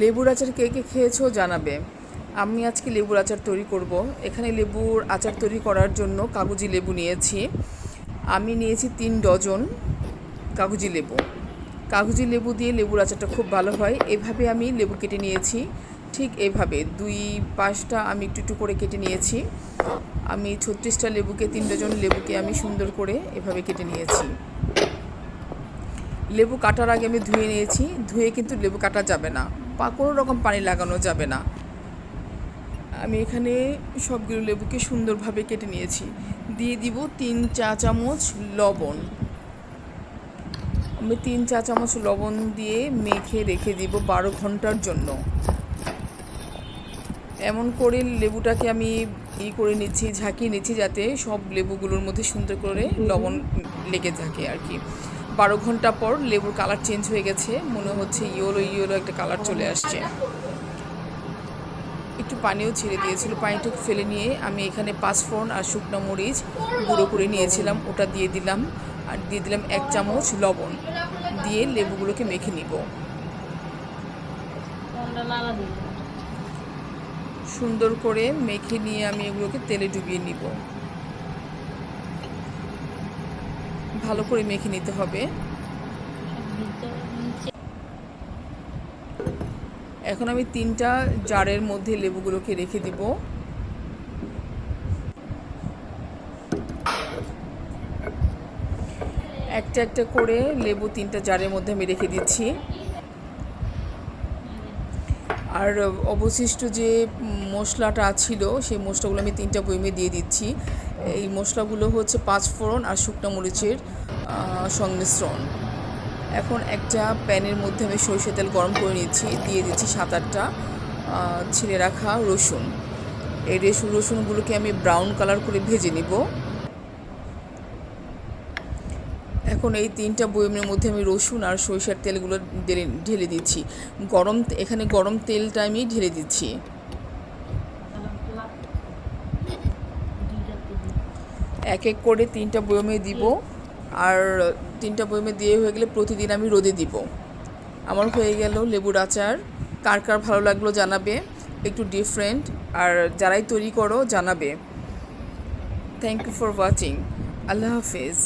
লেবুর আচার কে কে খেয়েছো জানাবে। আমি আজকে লেবুর আচার তৈরি করব। এখানে লেবুর আচার তৈরি করার জন্য কাগজি লেবু নিয়েছি। আমি নিয়েছি তিন ডজন কাগজি লেবু। কাগজি লেবু দিয়ে লেবুর আচারটা খুব ভালো হয়। এভাবে আমি লেবু কেটে নিয়েছি। ঠিক এভাবে দুই পাঁচটা আমি একটু একটু করে কেটে নিয়েছি। আমি ছত্রিশটা লেবুকে, তিন ডজন লেবুকে আমি সুন্দর করে এভাবে কেটে নিয়েছি। লেবু কাটার আগে আমি ধুয়ে নিয়েছি। ধুয়ে কিন্তু লেবু কাটা যাবে না। কোনো রকম পানি লাগানো যাবে না। আমি এখানে সবগুলো লেবুকে সুন্দরভাবে কেটে নিয়েছি। দিয়ে দিব তিন চা চামচ লবণ। আমি তিন চা চামচ লবণ দিয়ে মেখে রেখে দিব বারো ঘণ্টার জন্য। এমন করে লেবুটাকে আমি ই করে নিচ্ছি, ঝাঁকিয়ে নিচ্ছি যাতে সব লেবুগুলোর মধ্যে সুন্দর করে লবণ লেগে থাকে আর কি। বারো ঘণ্টা পর লেবুর কালার চেঞ্জ হয়ে গেছে। মনে হচ্ছে ইয়েলো ইয়েলো একটা কালার চলে আসছে। একটু পানিও ছেড়ে দিয়েছিল। পানিটুকু ফেলে নিয়ে আমি এখানে পাঁচফোড়ন আর শুকনো মরিচ গুঁড়ো করে নিয়েছিলাম। ওটা দিয়ে দিলাম। আর দিয়ে দিলাম এক চামচ লবণ। দিয়ে লেবুগুলোকে মেখে নিব। সুন্দর করে মেখে নিয়ে আমি এগুলোকে তেলে ডুবিয়ে নিব। ভালো করে মেখে নিতে হবে। এখন আমি তিনটা জারের মধ্যে লেবুগুলোকে রেখে দিব। একটা একটা করে লেবু তিনটা জারের মধ্যে আমি রেখে দিচ্ছি। আর অবশিষ্ট যে মশলাটা ছিল, সেই মশলাগুলো আমি তিনটা বইমে দিয়ে দিচ্ছি। এই মশলাগুলো হচ্ছে পাঁচ ফোড়ন আর শুকনো মরিচের সংমিশ্রণ। এখন একটা প্যানের মধ্যে আমি সরষে তেল গরম করে নিচ্ছি, দিয়ে দিচ্ছি সাত আটটা ছিঁড়ে রাখা রসুন। এই রেসুন রসুনগুলোকে আমি ব্রাউন কালার করে ভেজে নিব। এখন এই তিনটা বয়মের মধ্যে আমি রসুন আর সরিষার তেলগুলো ঢেলে দিচ্ছি। গরম, এখানে গরম তেলটা আমি ঢেলে দিচ্ছি। এক এক করে তিনটা বয়মে দিব। আর তিনটা বয়মে দিয়ে হয়ে গেলে প্রতিদিন আমি রোদে দিব। আমার হয়ে গেল লেবুর আচার। কার কার ভালো লাগল জানাবে। একটু ডিফারেন্ট আর যারাই তৈরি করো, জানাবে। থ্যাংক ইউ ফর ওয়াচিং আল্লাহ হাফিজ।